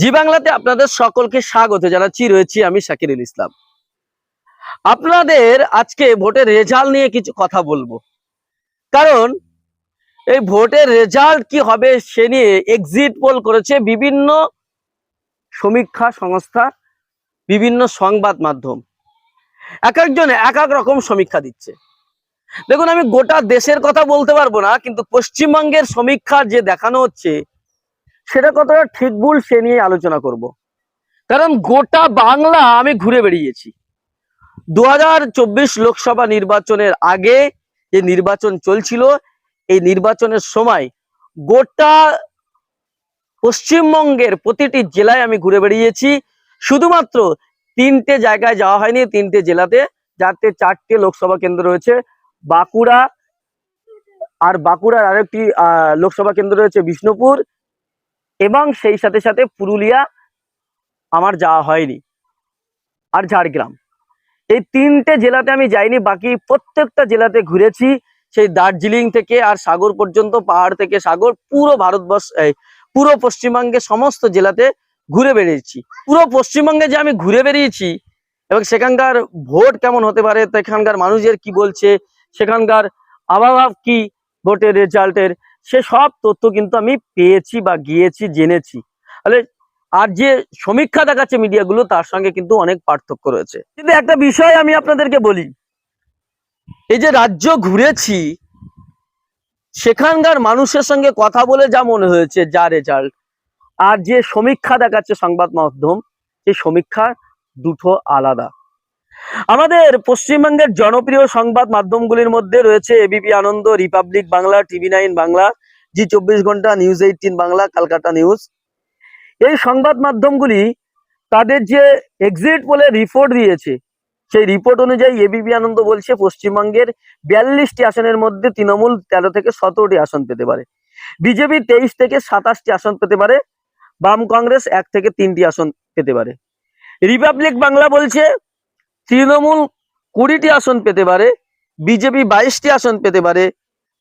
জি বাংলাতে আপনাদের সকলকে স্বাগত জানাচ্ছি, রয়েছি আমি শাকিরুল ইসলাম। আপনাদের আজকে ভোটের রেজাল্ট নিয়ে কিছু কথা বলব। কারণ এই ভোটের রেজাল্ট কি হবে সে নিয়ে এক্সিট পোল করেছে বিভিন্ন সমীক্ষা সংস্থা, বিভিন্ন সংবাদ মাধ্যম। এক একজন এক এক রকম সমীক্ষা দিচ্ছে। দেখুন, আমি গোটা দেশের কথা বলতে পারব না, কিন্তু পশ্চিমবঙ্গের সমীক্ষা যে দেখানো হচ্ছে সেটা কতটা ঠিক ভুল সে নিয়ে আলোচনা করব। কারণ গোটা বাংলা আমি ঘুরে বেরিয়েছি দু লোকসভা নির্বাচনের আগে যে নির্বাচন চলছিল, এই নির্বাচনের সময় গোটা পশ্চিমবঙ্গের প্রতিটি জেলায় আমি ঘুরে বেরিয়েছি শুধুমাত্র তিনটে জায়গায় যাওয়া হয়নি, তিনটে জেলাতে, যাতে চারটে লোকসভা কেন্দ্র রয়েছে। বাঁকুড়া আর বাঁকুড়ার আরেকটি লোকসভা কেন্দ্র রয়েছে বিষ্ণুপুর। এবং সেই সাথে সাথে পুরুলিয়া আমার যাওয়া হয়নি আর ঝাড়গ্রাম। এই তিনটে জেলাতে আমি যাইনি, বাকি প্রত্যেকটা জেলাতে ঘুরেছি। সেই দার্জিলিং থেকে আর সাগর পর্যন্ত, পাহাড় থেকে সাগর, পুরো ভারতবর্ষ পুরো পশ্চিমবঙ্গে সমস্ত জেলাতে ঘুরে বেরিয়েছি পুরো পশ্চিমবঙ্গে যে আমি ঘুরে বেরিয়েছি এবং সেখানকার ভোট কেমন হতে পারে, সেখানকার মানুষের কি বলছে, সেখানকার আবহাওয়া কি, ভোটের রেজাল্টের সে সব তথ্য কিন্তু আমি পেয়েছি বা গিয়েছি, জেনেছি। তাহলে আর যে সমীক্ষা দেখাচ্ছে মিডিয়াগুলো, তার সঙ্গে কিন্তু অনেক পার্থক্য রয়েছে। কিন্তু একটা বিষয় আমি আপনাদেরকে বলি। এই যে রাজ্য ঘুরেছি, সেখানকার মানুষের সঙ্গে কথা বলে যা মনে হয়েছে, যা রেজাল্ট আর যে সমীক্ষা দেখাচ্ছে সংবাদ মাধ্যম, সেই সমীক্ষা দুটো আলাদা। আমাদের পশ্চিমবঙ্গের জনপ্রিয় সংবাদ মাধ্যমগুলির মধ্যে রয়েছে ABP Anand, Republic Bangla, TV nine Bangla, Zee চব্বিশ ঘণ্টা, news eighteen Bangla Kolkata news. এই সংবাদ মাধ্যমগুলি তাদের যে এক্সিট বলে রিপোর্ট দিয়েছে, সেই রিপোর্ট অনুযায়ী এবিপি আনন্দ বলছে পশ্চিমবঙ্গের বিয়াল্লিশটি আসনের মধ্যে তৃণমূল তেরো থেকে সতেরোটি আসন পেতে পারে। বিজেপি তেইশ থেকে সাতাশটি আসন পেতে পারে, বাম কংগ্রেস এক থেকে তিনটি আসন পেতে পারে। রিপাবলিক বাংলা বলছে তৃণমূল কুড়িটি আসন পেতে পারে, বিজেপি বাইশটি আসন পেতে পারে,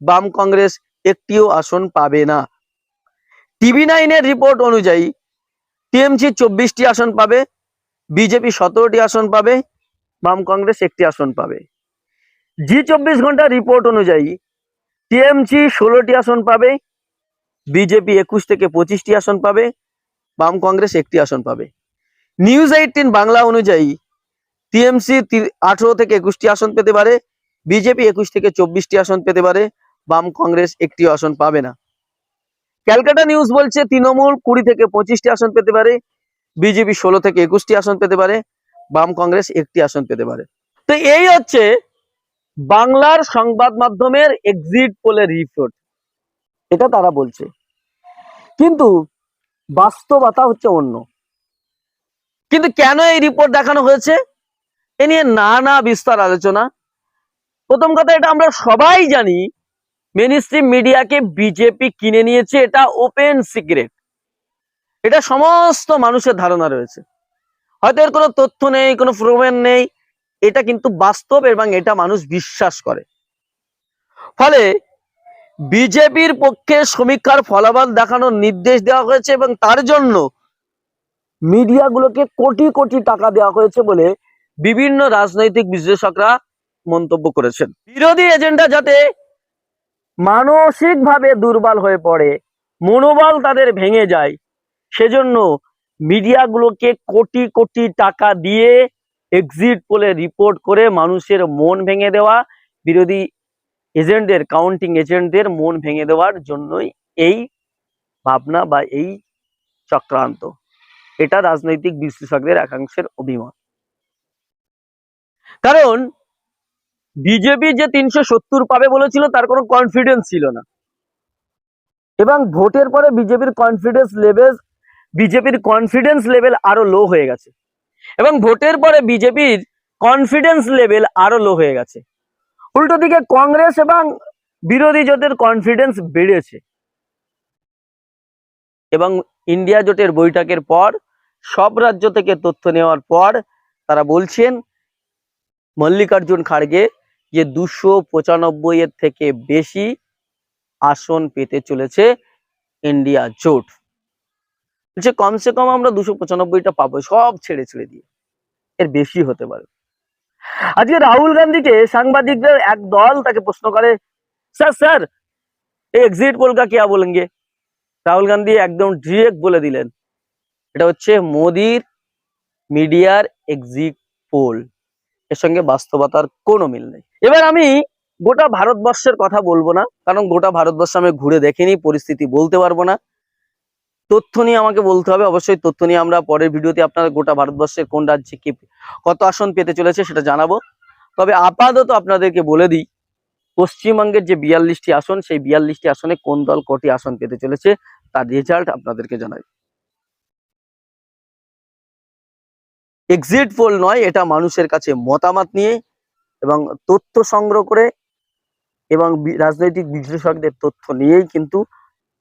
বাম কংগ্রেস একটিও আসন পাবে না। টিভি নাইনের রিপোর্ট অনুযায়ী টিএমসি চব্বিশটি আসন পাবে, বিজেপি সতেরোটি আসন পাবে, বাম কংগ্রেস একটি আসন পাবে। জি চব্বিশ ঘণ্টা রিপোর্ট অনুযায়ী টিএমসি ষোলোটি আসন পাবে, বিজেপি একুশ থেকে পঁচিশটি আসন পাবে, বাম কংগ্রেস একটি আসন পাবে। নিউজ এইটিন বাংলা অনুযায়ী টিএমসি আঠেরো থেকে একুশটি আসন পেতে পারে, বিজেপি একুশ থেকে চব্বিশটি আসন পেতে পারে, বাম কংগ্রেস একটি আসন পাবে না। ক্যালকাটা নিউজ বলছে, তৃণমূল কুড়ি থেকে পঁচিশটি আসন পেতে পারে, বিজেপি ষোলো থেকে একুশটি আসন পেতে পারে, বাম কংগ্রেস একটি আসন পেতে পারে। তো এই হচ্ছে বাংলার সংবাদ মাধ্যমের এক্সিট পোলের রিপোর্ট এটা তারা বলছে। কিন্তু বাস্তবতা হচ্ছে অন্য। কিন্তু কেন এই রিপোর্ট দেখানো হয়েছে? এ নিয়ে নানা বিস্তার আলোচনা। প্রথম কথা, এটা আমরা সবাই জানি মেন স্ট্রিম মিডিয়াকে বিজেপি কিনে নিয়েছে, এটা ওপেন সিক্রেট এটা সমস্ত মানুষের ধারণা রয়েছে। হয়তো এর কোনো তথ্য নেই, কোনো প্রমাণ নেই, এটা কিন্তু বাস্তব এবং এটা মানুষ বিশ্বাস করে। ফলে বিজেপির পক্ষে সমীক্ষার ফলাফল দেখানোর নির্দেশ দেওয়া হয়েছে এবং তার জন্য মিডিয়াগুলোকে কোটি কোটি টাকা দেওয়া হয়েছে বলে বিভিন্ন রাজনৈতিক বিশ্লেষকরা মন্তব্য করেছেন। বিরোধী এজেন্ডা যাতে মানসিকভাবে দুর্বল হয়ে পড়ে, মনোবল তাদের ভেঙে যায়, সেজন্য মিডিয়াগুলোকে কোটি কোটি টাকা দিয়ে এক্সিট পোলে রিপোর্ট করে মানুষের মন ভেঙে দেওয়া, বিরোধী এজেন্টদের কাউন্টিং এজেন্টদের মন ভেঙে দেওয়ার জন্যই এই ভাবনা বা এই চক্রান্ত। এটা রাজনৈতিক বিশ্লেষকদের একাংশের অভিমত। কারণ বিজেপি যে তিনশো সত্তর পাবে বলেছিল, তার কোনো কনফিডেন্স ছিল না। এবং ভোটের পরে বিজেপির কনফিডেন্স লেভেল বিজেপির কনফিডেন্স লেভেল আরও লো হয়ে গেছে। এবং ভোটের পরে বিজেপির কনফিডেন্স লেভেল আরও লো হয়ে গেছে। উল্টো দিকে কংগ্রেস এবং বিরোধী জোটের কনফিডেন্স বেড়েছে। এবং ইন্ডিয়া জোটের বৈঠকের পর, সব রাজ্য থেকে তথ্য নেওয়ার পর, তারা বলছেন মল্লিকার্জুন খাড়গে যে দুশো পঁচানব্বই এর থেকে বেশি আসন পেতে চলেছে ইন্ডিয়া জোট। বলছে, কমসে কম আমরা দুশো পঁচানব্বইটা পাবো, সব ছেড়ে ছেড়ে দিয়ে। এর বেশি হতে পারে। আজকে রাহুল গান্ধীকে সাংবাদিকদের এক দল তাকে প্রশ্ন করে, স্যার স্যার এক্সিট পোল কা কিয়া বলেঙ্গে? রাহুল গান্ধী একদম ডিরেক্ট বলে দিলেন, এটা হচ্ছে মোদির মিডিয়ার এক্সিট পোল এর সঙ্গে বাস্তবতার কোনো মিল নেই। এবার আমি গোটা ভারতবর্ষের কথা বলব না, কারণ গোটা ভারতবর্ষ আমি ঘুরে দেখিনি, পরিস্থিতি বলতে পারব না। তথ্য নিয়ে আমাকে বলতে হবে, অবশ্যই তথ্য নিয়ে আমরা পরের ভিডিওতে আপনারা গোটা ভারতবর্ষের কোন রাজ্যে কি, কত আসন পেতে চলেছে সেটা জানাব। তবে আপাতত আপনাদেরকে বলে দিই, পশ্চিমবঙ্গের যে বিয়াল্লিশটি আসন, সেই বিয়াল্লিশটি আসনে কোন দল কটি আসন পেতে চলেছে, তার রেজাল্ট আপনাদেরকে জানাই। এক্সিট পোল নয়, এটা মানুষের কাছে মতামত নিয়ে এবং তথ্য সংগ্রহ করে এবং রাজনৈতিক বিশ্লেষকদের তথ্য নিয়েই কিন্তু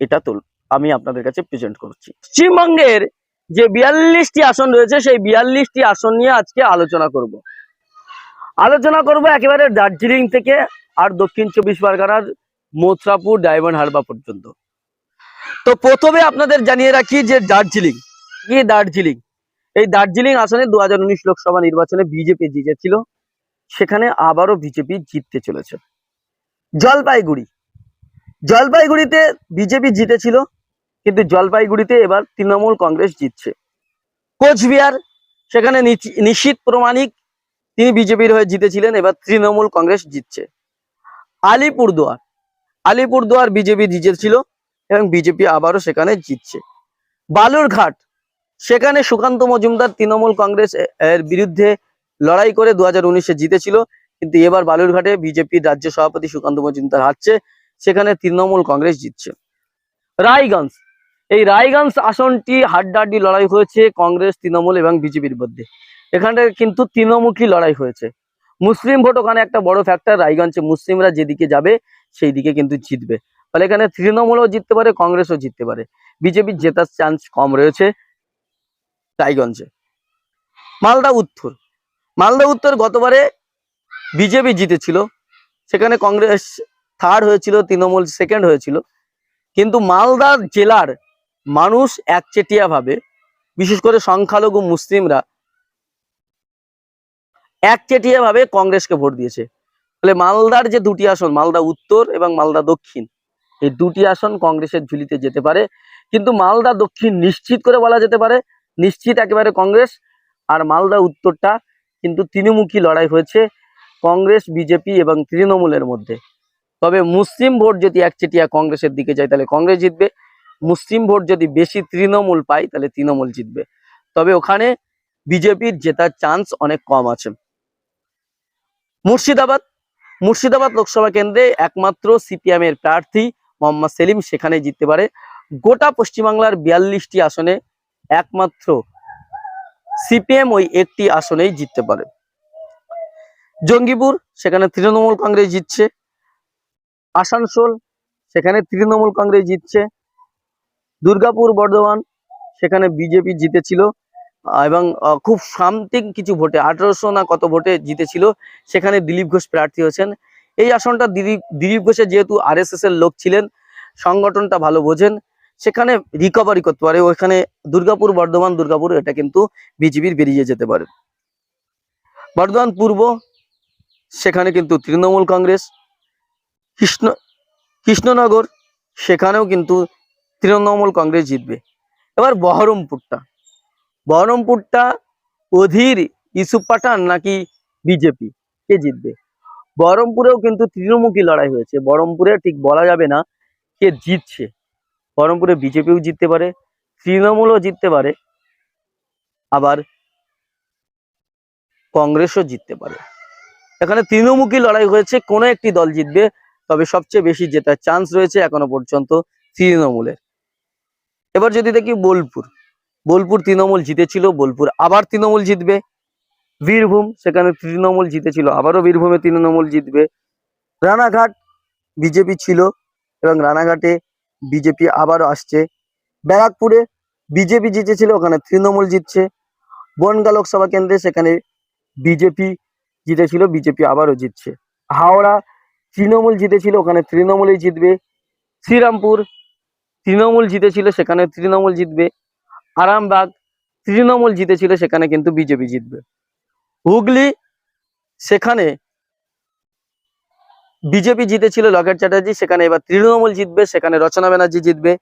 এটা তুল আমি আপনাদের কাছে প্রেজেন্ট করছি। পশ্চিমবঙ্গের যে বিয়াল্লিশটি আসন রয়েছে, সেই বিয়াল্লিশটি আসন নিয়ে আজকে আলোচনা করব। আলোচনা করব একেবারে দার্জিলিং থেকে আর দক্ষিণ চব্বিশ পরগনার মথুরাপুর, ডায়মন্ড হারবার পর্যন্ত। তো প্রথমে আপনাদের জানিয়ে রাখি যে দার্জিলিং, কি দার্জিলিং? এই দার্জিলিং আসনে দু হাজার উনিশ লোকসভা নির্বাচনে বিজেপি জিতেছিল। সেখানে আবারও বিজেপি জিততে চলেছে। জলপাইগুড়ি। জলপাইগুড়িতে বিজেপি জিতেছিল, কিন্তু জলপাইগুড়িতে এবার তৃণমূল কংগ্রেস জিতছে। কোচবিহার, সেখানে নিশ্চিত প্রমাণিক, তিনি বিজেপির হয়ে জিতেছিলেন, এবার তৃণমূল কংগ্রেস জিতছে। আলিপুরদুয়ার। আলিপুরদুয়ার বিজেপি জিতেছিল এবং বিজেপি আবারও সেখানে জিতছে। বালুরঘাট। সেখানে সুকান্ত মজুমদার, তৃণমূল কংগ্রেস এর বিরুদ্ধে লড়াই করে দু হাজার উনিশে জিতেছিল। কিন্তু এবার বালুরঘাটে বিজেপির রাজ্য সভাপতি সুকান্ত মজুমদার হারছে, সেখানে তৃণমূল কংগ্রেস জিতছে। রায়গঞ্জ, এই রায়গঞ্জ আসনটি হাড্ডাহাড্ডি লড়াই হয়েছে কংগ্রেস, তৃণমূল এবং বিজেপির মধ্যে। এখানে কিন্তু তৃণমুখী লড়াই হয়েছে। মুসলিম ভোট ওখানে একটা বড় ফ্যাক্টর রায়গঞ্জে মুসলিমরা যেদিকে যাবে সেই দিকে কিন্তু জিতবে। ফলে এখানে তৃণমূলও জিততে পারে, কংগ্রেসও জিততে পারে। বিজেপির জেতার চান্স কম রয়েছে। রায়গঞ্জে। মালদা উত্তর। মালদা উত্তর গতবারে বিজেপি জিতেছিল। সেখানে কংগ্রেস থার্ড হয়েছিল, তৃণমূল সেকেন্ড হয়েছিল। কিন্তু মালদা জেলার মানুষ একচেটিয়া ভাবে, বিশেষ করে সংখ্যালঘু মুসলিমরা, একচেটিয়া ভাবে কংগ্রেসকে ভোট দিয়েছে। ফলে মালদার যে দুটি আসন, মালদা উত্তর এবং মালদা দক্ষিণ, এই দুটি আসন কংগ্রেসের ঝুলিতে যেতে পারে। কিন্তু মালদা দক্ষিণ নিশ্চিত করে বলা যেতে পারে নিশ্চিত একেবারে কংগ্রেস আর মালদা উত্তরটা কিন্তু তৃণমুখী লড়াই হয়েছে, কংগ্রেস, বিজেপি এবং তৃণমূলের মধ্যে। তবে মুসলিম ভোট যদি একচেটিয়া কংগ্রেসের দিকে যায়, তাহলে কংগ্রেস জিতবে। মুসলিম ভোট যদি বেশি তৃণমূল পায়, তাহলে তৃণমূল জিতবে। তবে ওখানে বিজেপির জেতার চান্স অনেক কম আছে। মুর্শিদাবাদ মুর্শিদাবাদ লোকসভা কেন্দ্রে একমাত্র সিপিএম এর প্রার্থী মোহাম্মদ সেলিম সেখানে জিততে পারে। গোটা পশ্চিমবাংলার বিয়াল্লিশটি আসনে একমাত্র সিপিএম ওই একটি আসনেই জিততে পারে। জঙ্গিপুর, সেখানে তৃণমূল কংগ্রেস জিতছে। আসানসোল, সেখানে তৃণমূল কংগ্রেস জিতছে। দুর্গাপুর, বর্ধমান, সেখানে বিজেপি জিতেছিল এবং খুব সামথিং কিছু ভোটে, আঠারোশো না কত ভোটে জিতেছিল। সেখানে দিলীপ ঘোষ প্রার্থী হয়েছেন। এই আসনটা দিলীপ দিলীপ ঘোষের যেহেতু আরএসএস এর লোক ছিলেন, সংগঠনটা ভালো বোঝেন। সেখানে রিকভারি করতে পারে। ওখানে দুর্গাপুর, বর্ধমান, দুর্গাপুর, এটা কিন্তু বিজেপির বেরিয়ে যেতে পারে। বর্ধমান পূর্ব, সেখানে কিন্তু তৃণমূল কংগ্রেস, কৃষ্ণ, কৃষ্ণনগর, সেখানেও কিন্তু তৃণমূল কংগ্রেস জিতবে। এবার বহরমপুরটা। বহরমপুরটা অধীর ইসুফ পাঠান নাকি বিজেপি কে জিতবে? বহরমপুরেও কিন্তু তৃণমুখী লড়াই হয়েছে। বহরমপুরে ঠিক বলা যাবে না কে জিতছে। বহরমপুরে বিজেপিও জিততে পারে, তৃণমূলও জিততে পারে, আবার কংগ্রেসও জিততে পারে। এখানে তৃণমুখী লড়াই হয়েছে, কোনো একটি দল জিতবে, তবে সবচেয়ে বেশি জেতার চান্স রয়েছে এখনও পর্যন্ত তৃণমূলের। এবার যদি দেখি বোলপুর বোলপুর তৃণমূল জিতেছিল, বোলপুর আবার তৃণমূল জিতবে, বীরভূম, সেখানে তৃণমূল জিতেছিল, আবারও বীরভূমে তৃণমূল জিতবে। রানাঘাট বিজেপি ছিল এবং রানাঘাটে বিজেপি আবারও আসছে। ব্যারাকপুরে বিজেপি জিতেছিল, ওখানে তৃণমূল জিতছে। বনগা লোকসভা কেন্দ্রে সেখানে বিজেপি জিতেছিল, বিজেপি আবারও জিতছে। হাওড়া তৃণমূল জিতেছিল, ওখানে তৃণমূলই জিতবে। শ্রীরামপুর তৃণমূল জিতেছিল, সেখানে তৃণমূল জিতবে। আরামবাগ তৃণমূল জিতেছিল, সেখানে কিন্তু বিজেপি জিতবে। হুগলি সেখানে বিজেপি জিতেছিল লকেট চ্যাটার্জি, সেখানে এবার তৃণমূল জিতবে, সেখানে রচনা ব্যানার্জি জিতবে।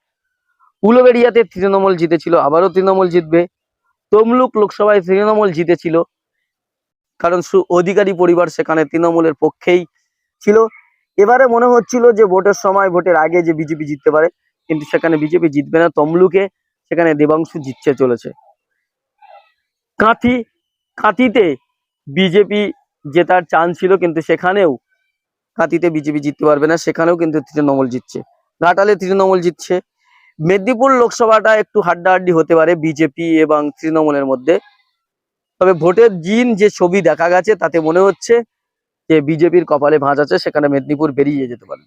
উলুবেড়িয়াতে তৃণমূল জিতেছিল, আবারও তৃণমূল জিতবে। তমলুক লোকসভায় তৃণমূল জিতেছিল, কারণ সু- অধিকারী পরিবার সেখানে তৃণমূলের পক্ষেই ছিল। এবারে মনে হচ্ছিল যে ভোটের সময়, ভোটের আগে যে বিজেপি জিততে পারে, কিন্তু সেখানে বিজেপি জিতবে না, তমলুকে সেখানে দেবাংশু জিতছে চলেছে। কাঁথি, কাঁথিতে বিজেপি জেতার চান্স ছিল, কিন্তু সেখানেও কাঁথিতে বিজেপি জিততে পারবে না, সেখানেও কিন্তু তৃণমূল জিতছে। ঘাটালে তৃণমূল জিতছে। মেদিনীপুর লোকসভাটা একটু হাড্ডাহাড্ডি হতে পারে বিজেপি এবং তৃণমূলের মধ্যে। তবে ভোটের দিন যে ছবি দেখা গেছে, তাতে মনে হচ্ছে যে বিজেপির কপালে ভাঁজ আছে, সেখানে মেদিনীপুর বেরিয়ে যেতে পারে।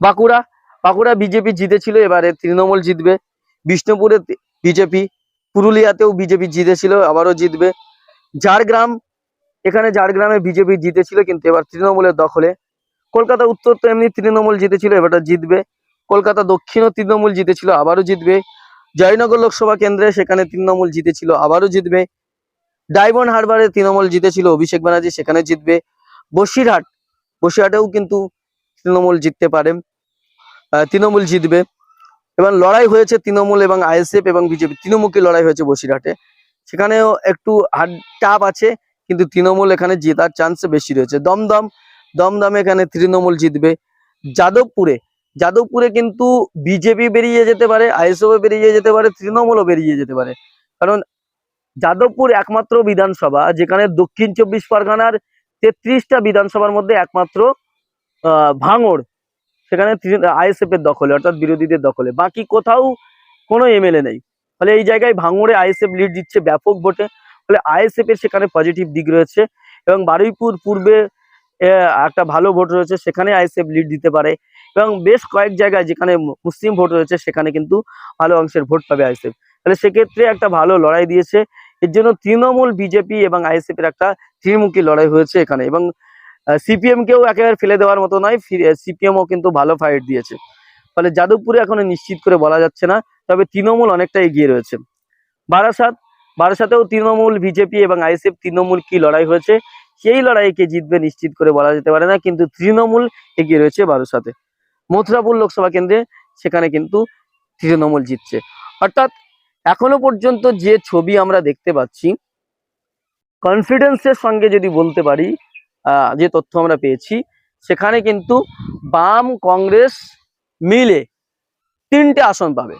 বাঁকুড়া বাঁকুড়া বিজেপি জিতেছিল, এবারে তৃণমূল জিতবে। বিষ্ণুপুরে বিজেপি, পুরুলিয়াতেও বিজেপি জিতেছিল, আবারও জিতবে। ঝাড়গ্রাম এখানে ঝাড়গ্রামে বিজেপি জিতেছিল, কিন্তু এবার তৃণমূলের দখলে। কলকাতা উত্তর তো এমনি তৃণমূল জিতেছিল, এবারটা জিতবে। কলকাতা দক্ষিণও তৃণমূল জিতেছিল, আবারও জিতবে। জয়নগর লোকসভা কেন্দ্রে সেখানে তৃণমূল জিতেছিল, আবারও জিতবে। ডায়মন্ড হারবারে তৃণমূল জিতেছিল, অভিষেক ব্যানার্জি সেখানে জিতবে। বসিরহাট, বসিরহাটেও কিন্তু তৃণমূল জিততে পারে। তৃণমূল জিতবে। এবং লড়াই হয়েছে তৃণমূল এবং আইএসএফ এবং বিজেপি। তৃণমুখী লড়াই হয়েছে বসিরহাটে। সেখানেও একটু হাড টাপ আছে। কিন্তু তৃণমূল এখানে জেতার চান্স বেশি রয়েছে। দমদম, দমদমে এখানে তৃণমূল জিতবে। যাদবপুরে যাদবপুরে কিন্তু বিজেপি বেরিয়ে যেতে পারে আইএসএফ বেরিয়ে যেতে পারে, তৃণমূলও বেরিয়ে যেতে পারে। কারণ যাদবপুর একমাত্র বিধানসভা, যেখানে দক্ষিণ চব্বিশ পরগনার তেত্রিশটা বিধানসভার মধ্যে একমাত্র ভাঙড়, সেখানে আইএসএফ এর দখলে, অর্থাৎ বিরোধীদের দখলে। বাকি কোথাও কোনো এমএলএ নেই। ফলে এই জায়গায় ভাঙড়ে আইএসএফ লিড দিচ্ছে ব্যাপক ভোটে। ফলে আইএসএফ এর সেখানে পজিটিভ দিক রয়েছে এবং বারুইপুর পূর্বে একটা ভালো ভোট রয়েছে, সেখানে আইএসএফ লিড দিতে পারে এবং বেশ কয়েক জায়গায় যেখানে মুসলিম ভোট রয়েছে, সেখানে কিন্তু ভালো অংশের ভোট পাবে আইএসএফ। তাহলে সেক্ষেত্রে একটা ভালো লড়াই দিয়েছে। এর জন্য তৃণমূল বিজেপি এবং আইএসএফ এর একটা ত্রিমুখী লড়াই হয়েছে এখানে এবং সিপিএম কেও একেবারে ফেলে দেওয়ার মতো নয় সিপিএমও কিন্তু ভালো ফাইট দিয়েছে। ফলে যাদবপুরে এখনও নিশ্চিত করে বলা যাচ্ছে না, তবে তৃণমূল অনেকটা এগিয়ে রয়েছে। বারাসাত বারাসাতেও তৃণমূল, বিজেপি এবং আইএসএফ তৃণমূল কি লড়াই হয়েছে, সেই লড়াইকে জিতবে নিশ্চিত করে বলা যেতে পারে না, কিন্তু তৃণমূল এগিয়ে রয়েছে বারাসাতে মথুরাপুর লোকসভা কেন্দ্রে সেখানে কিন্তু তৃণমূল জিতছে। অর্থাৎ এখনও পর্যন্ত যে ছবি আমরা দেখতে পাচ্ছি কনফিডেন্সের সঙ্গে যদি বলতে পারি যে তথ্য আমরা পেয়েছি, সেখানে কিন্তু বাম কংগ্রেস মিলে তিনটে আসন পাবে।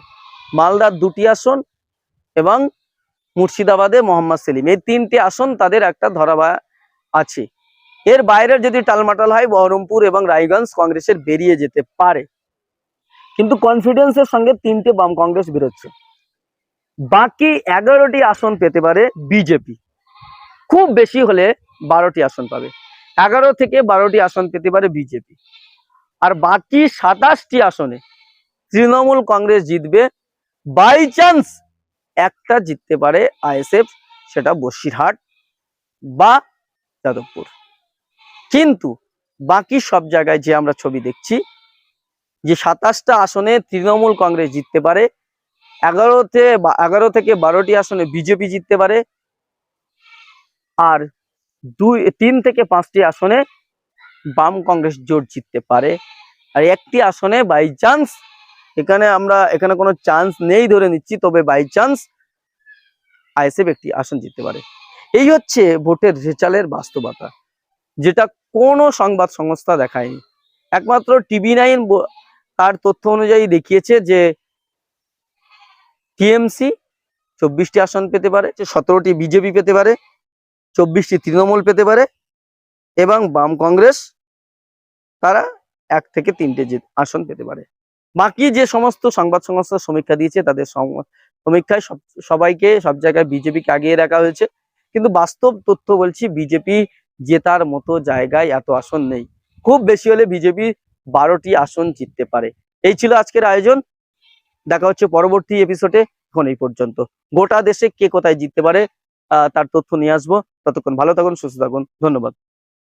মালদার দুটি আসন এবং মুর্শিদাবাদে মোহাম্মদ সেলিম। এই তিনটি আসন তাদের একটা ধরাবা আছে। এর বাইরের যদি টালমাটাল হয়, বহরমপুর এবং রায়গঞ্জ কংগ্রেসের বেরিয়ে যেতে পারে। কিন্তু কনফিডেন্সের সঙ্গে তিনটে বাম কংগ্রেস বেরোচ্ছে। বাকি এগারোটি আসন পেতে পারে বিজেপি। খুব বেশি হলে বারোটি আসন পাবে। এগারো থেকে বারোটি আসন পেতে পারে বিজেপি। আর বাকি সাতাশটি আসনে তৃণমূল কংগ্রেস জিতবে বাই চান্স একটা জিততে পারে আইএসএফ, সেটা বসিরহাট বা যাদবপুর। কিন্তু বাকি সব জায়গায় যে আমরা ছবি দেখছি, যে সাতাশটা আসনে তৃণমূল কংগ্রেস জিততে পারে, এগারোতে এগারো থেকে বারোটি আসনে বিজেপি জিততে পারে, আর দুই, তিন থেকে পাঁচটি আসনে বাম কংগ্রেস জোট জিততে পারে। আর একটি আসনে বাই চান্স এখানে আমরা, এখানে কোনো চান্স নেই ধরে নিচ্ছি, তবে বাই চান্স আইএসএফ একটি আসন জিততে পারে। এই হচ্ছে ভোটের রেজাল্টের বাস্তবতা, যেটা কোনো সংবাদ সংস্থা দেখায়নি। একমাত্র টিভি নাইন তার তথ্য অনুযায়ী দেখিয়েছে যে টিএমসি চব্বিশটি আসন পেতে পারে সতেরোটি বিজেপি পেতে পারে, চব্বিশটি তৃণমূল পেতে পারে, এবং বাম কংগ্রেস তারা এক থেকে তিনটে আসন পেতে পারে। বাকি যে সমস্ত সংবাদ সংস্থা সমীক্ষা দিয়েছে, তাদের সমীক্ষায় সব, সবাইকে সব জায়গায় বিজেপিকে আগিয়ে রাখা হয়েছে। কিন্তু বাস্তব তথ্য বলছি, বিজেপি জেতার মতো জায়গায় এত আসন নেই। খুব বেশি হলে বিজেপি বারোটি আসন জিততে পারে। এই ছিল আজকের আয়োজন। দেখা হচ্ছে পরবর্তী এপিসোডে এখন এই পর্যন্ত। গোটা দেশে কে কোথায় জিততে পারে তার তথ্য নিয়ে আসব। ততক্ষণ ভালো থাকুন, সুস্থ থাকুন। ধন্যবাদ।